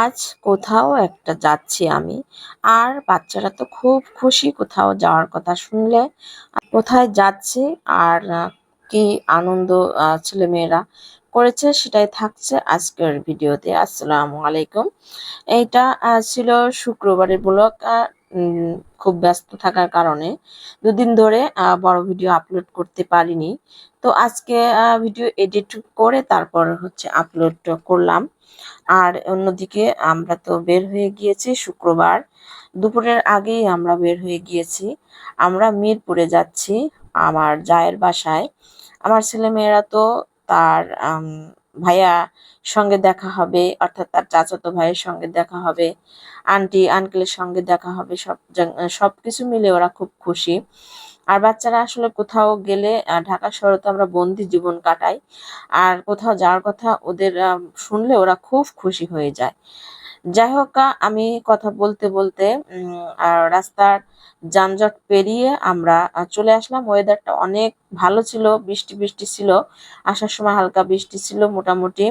আজ কোথাও একটা যাচ্ছি আমি। আর বাচ্চারা তো খুব খুশি কোথাও যাওয়ার কথা শুনলে। কোথায় যাচ্ছে আর কি আনন্দ ছেলেমেয়েরা করেছে সেটাই থাকছে আজকের ভিডিওতে। আসসালামু আলাইকুম। এইটা ছিল শুক্রবারের ব্লগ। খুব ব্যস্ত থাকার কারণে দুদিন ধরে বড় ভিডিও আপলোড করতে পারিনি। তো আজকে ভিডিও এডিট করে তারপর হচ্ছে আপলোড করলাম। আর অন্যদিকে আমরা তো বের হয়ে গিয়েছি শুক্রবার। দুপুরের আগেই আমরা বের হয়ে গিয়েছি। আমরা মিরপুরে যাচ্ছি আমার জায়ের বাসায়। আমার ছেলেমেয়েরা তো তার ভাইয়া সঙ্গে দেখা হবে, অর্থাৎ তার চাচাতো ভাইয়ের সঙ্গে দেখা হবে আন্টি আঙ্কেলের সঙ্গে দেখা হবে, সব সব কিছু মিলে ওরা খুব খুশি। আর বাচ্চারা আসলে কোথাও গেলে ঢাকা শহরে তো আমরা বন্দি জীবন কাটাই, আর কোথাও যাওয়ার কথা ওদের শুনলে ওরা খুব খুশি হয়ে যায়। যাই হোক আমি কথা বলতে বলতে রাস্তার যানজট পেরিয়ে আমরা চলে আসলাম। ওয়েদারটা অনেক ভালো ছিল, বৃষ্টি বৃষ্টি ছিল, আসার সময় হালকা বৃষ্টি ছিল মোটামুটি।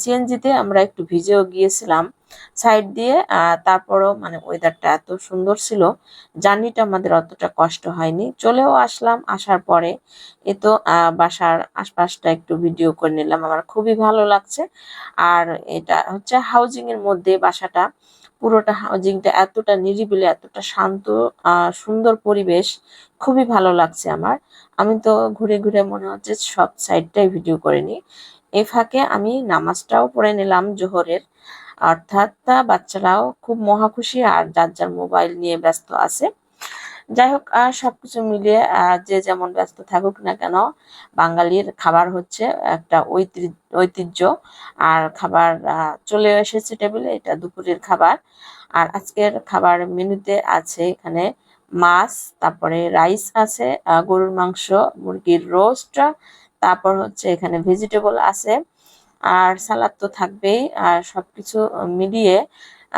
সিএনজিতে আমরা একটু ভিজেও গিয়েছিলাম। সাইড দিয়ে তারপরও মানে ওয়েদারটা এত সুন্দর ছিল, জার্নিটা আমাদের অতটা কষ্ট হয়নি। চলেও আসলাম, আসার পরে এ তো বাসার আশপাশটা একটু ভিডিও করে নিলাম, আমার খুবই ভালো লাগছে। আর এটা হচ্ছে হাউজিং এর মধ্যে বাসাটা, পুরোটা হাউজিংটা এতটা নিরিবিলি, এতটা শান্ত সুন্দর পরিবেশ, খুবই ভালো লাগছে আমার। আমি তো ঘুরে ঘুরে মনে হচ্ছে সব সাইডটাই ভিডিও করে নিই। এ ফাঁকে আমি নামাজটাও পড়ে নিলাম জোহরের। অর্থাৎ বাচ্চারাও খুব মহা খুশি আর যার যার মোবাইল নিয়ে ব্যস্ত আছে। যাই হোক আহ, সবকিছু মিলিয়ে যে যেমন ব্যস্ত থাকুক না কেন বাঙালির খাবার হচ্ছে একটা ঐতিহ্য। আর খাবার চলে এসেছে টেবিলে এটা দুপুরের খাবার। আর আজকের খাবার মেনুতে আছে এখানে মাছ তারপরে রাইস আছে গরুর মাংস মুরগির রোস্ট তারপর হচ্ছে এখানে ভেজিটেবল আছে। আর সালাদ তো থাকবেই। আর সবকিছু মিলিয়ে,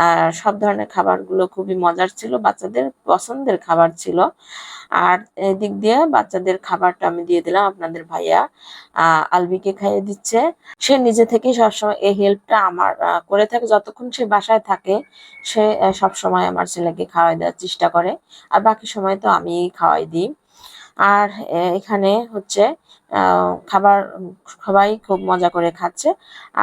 আর সব ধরনের খাবারগুলো খুবই মজার ছিল, বাচ্চাদের পছন্দের খাবার ছিল। আর এদিক দিয়ে বাচ্চাদের খাবারটা আমি দিয়ে দিলাম আপনাদের ভাইয়া। আলবিকে খাইয়ে দিচ্ছে। সে নিজে থেকেই সবসময় এই হেল্পটা আমার করে থাকে। যতক্ষণ সে বাসায় থাকে, সে সবসময় আমার ছেলেকে খাওয়াই দেওয়ার চেষ্টা করে। আর বাকি সময় তো আমি খাওয়াই দিই। আর এখানে হচ্ছে খাবার, সবাই খুব মজা করে খাচ্ছে।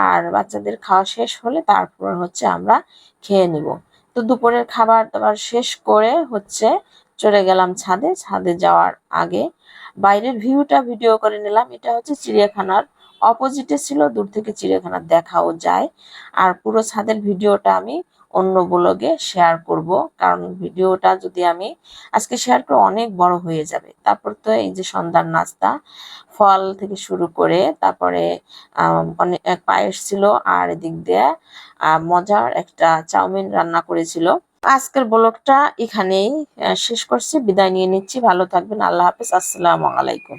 আর বাচ্চাদের খাওয়া শেষ হলে তারপর হচ্ছে আমরা খেয়ে নিব। তো দুপুরের খাবার দাবার শেষ করে হচ্ছে চলে গেলাম ছাদে। ছাদে যাওয়ার আগে বাইরের ভিউটা ভিডিও করে নিলাম। এটা হচ্ছে চিড়িয়াখানার অপোজিটে ছিল, দূর থেকে চিড়িয়াখানা দেখাও যায়। আর পুরো ছাদের ভিডিওটা আমি অন্য ব্লগে শেয়ার করব, কারণ ভিডিওটা যদি আমি আজকে শেয়ার করে অনেক বড় হয়ে যাবে। তারপর তো এই যে সন্ধ্যার নাস্তা, ফল থেকে শুরু করে তারপরে অনেক পায়েস ছিল, আর এদিক দিয়ে মজার একটা চাউমিন রান্না করেছিল। আজকের ব্লগটা এখানেই শেষ করছি, বিদায় নিয়ে নিচ্ছি। ভালো থাকবেন, আল্লাহ হাফেজ, আসসালামু আলাইকুম।